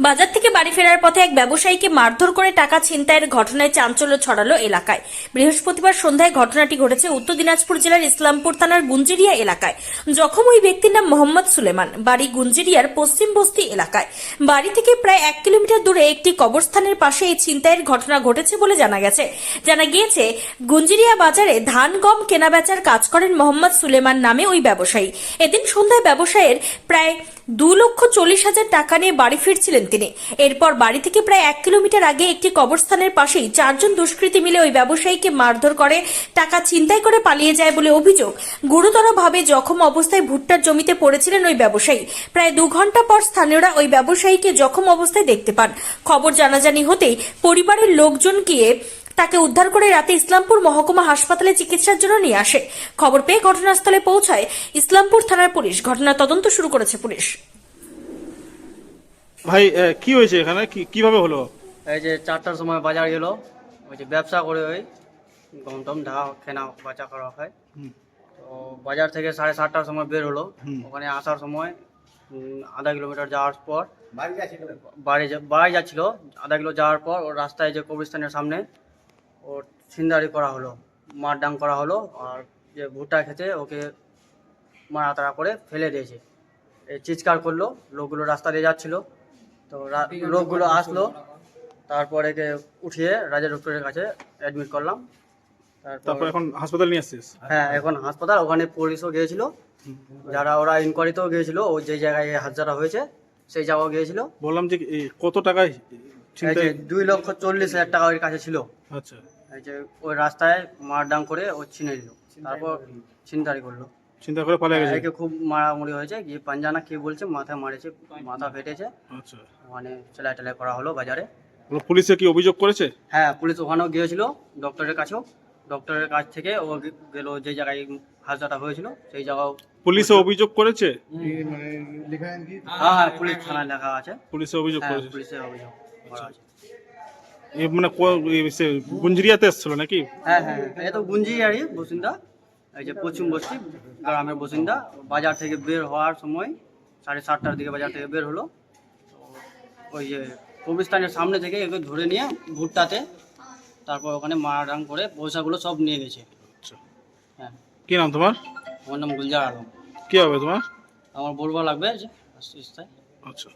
বাজার থেকে বাড়ি ফেরার পথে এক ব্যবসায়ীকে মারধর করে টাকা ছিনতাইয়ের ঘটনায় চাঞ্চল্য ছড়ালো এলাকায়। বৃহস্পতিবার সন্ধ্যায় ঘটনাটি ঘটেছে উত্তর দিনাজপুর জেলার ইসলামপুর থানার গুঞ্জেরিয়া এলাকায়। জখম ওই ব্যক্তির নাম মোহাম্মদ সুলেমান। বাড়ি গুঞ্জেরিয়ার পশ্চিম বস্তি এলাকায়। বাড়ি থেকে প্রায় এক কিলোমিটার দূরে একটি কবরস্থানের পাশে এই ছিনতাইয়ের ঘটনা ঘটেছে বলে জানা গেছে। জানা গিয়েছে, গুঞ্জেরিয়া বাজারে ধান, গম কেনাবেচার কাজ করেন মোহাম্মদ সুলেমান নামে ওই ব্যবসায়ী। এদিন সন্ধ্যায় ব্যবসায়ের প্রায় দু লক্ষ চল্লিশ হাজার টাকা নিয়ে বাড়ি ফিরছিলেন তিনি। এরপর বাড়ি থেকে প্রায় এক কিলোমিটার আগে একটি কবরস্থানের পাশেই চারজন দুষ্কৃতী মিলে ওই ব্যবসায়ীকে মারধর করে, টাকা ছিনতাই করে পালিয়ে যায় বলে অভিযোগ। গুরুতরভাবে জখম অবস্থায় ভুট্টার জমিতে পড়েছিলেন ওই ব্যবসায়ী। প্রায় দু ঘণ্টা পর স্থানীয়রা ওই ব্যবসায়ীকে জখম অবস্থায় দেখতে পান। খবর জানাজানি হতেই পরিবারের লোকজন গিয়ে তাকে উদ্ধার করে রাতে ইসলামপুর মহকুমা হাসপাতালে চিকিৎসার জন্য নিয়ে আসে। খবর পেয়ে ঘটনাস্থলে পৌঁছায় ইসলামপুর থানার পুলিশ। ঘটনার তদন্ত শুরু করেছে পুলিশ। ভাই কি হয়েছে এখানে? কি কীভাবে হলো? এই যে চারটার সময় বাজার গেল। ওই যে ব্যবসা করে ওই গম টম ঢা কেনা বাচা করা হয়। তো বাজার থেকে সাড়ে সাতটার সময় বের হলো। ওখানে আসার সময় আধা কিলোমিটার যাওয়ার পর বাড়ি যা- বাড়ি যাচ্ছিল। আধা কিলো যাওয়ার পর ওর রাস্তায় যে কবরস্থানের সামনে ওর ছিনদারি করা হলো মারডাং করা হলো। আর যে ভুট্টা খেতে ওকে মারাতাড়া করে ফেলে দিয়েছে। এই চিৎকার করল লোকগুলো রাস্তা দিয়ে যাচ্ছিল। তো রা- লোকগুলো আসলো। তারপরে একে উঠিয়ে রাজা ডক্টরের কাছে অ্যাডমিট করলাম। তারপর এখন হাসপাতাল নিয়ে আসছিস? হ্যাঁ এখন হাসপাতাল। ওখানে পুলিশও গিয়েছিল। যারা ওরা ইনকোয়ারিতেও গিয়েছিল। ওই যে জায়গায় হাজারা হয়েছে সেই জায়গাও গিয়েছিল। বললাম যে কত টাকায় দুই লক্ষ চল্লিশ হাজার টাকা ওর কাছে ছিল। আচ্ছা। এই যে ওই রাস্তায় মারডাং করে ও ছিনে নিল। তারপর ছিনতারি করল। চিন্তা করে পালিয়ে গেছে? একে খুব মারামারি হয়েছে গিয়ে পাঞ্জানা কে বলছে মাথা মারেছে মাথা ফেটেছে। আচ্ছা। ওখানে সেলাই টেলাই করা হলো বাজারে। পুলিশে কি অভিযোগ করেছে? হ্যাঁ পুলিশ ওখানেও গিয়েছিল ডক্টরের কাছেও। ডক্টরের কাছ থেকে ও গেল যে জায়গায় হাজারটা হয়েছিল সেই জায়গাও পুলিশে অভিযোগ করেছে? হ্যাঁ হ্যাঁ পুলিশ থানায় লেখা আছে। পুলিশে অভিযোগ হ্যাঁ করেছে? পুলিশে অভিযোগ করা আছে। এ মানে গুঞ্জরিয়াতে এসেছিল নাকি? হ্যাঁ হ্যাঁ এই তো গুঞ্জিয়ারি বসিন্দা এই যে পশ্চিম বস্তি গ্রামের বসিন্দা বাজার থেকে বের হওয়ার সময় সাড়ে সাতটার দিকে বাজার থেকে বের হলো। ওই যে কবিস্তানের সামনে থেকে একে ধরে নিয়ে ভুট্টাতে তারপর ওখানে মারাডাং করে পয়সাগুলো সব নিয়ে গেছে। আচ্ছা। হ্যাঁ। কি নাম তোমার? আমার নাম গুলজার আলম। কি হবে তোমার? আমার বলব লাগবে আচ্ছা।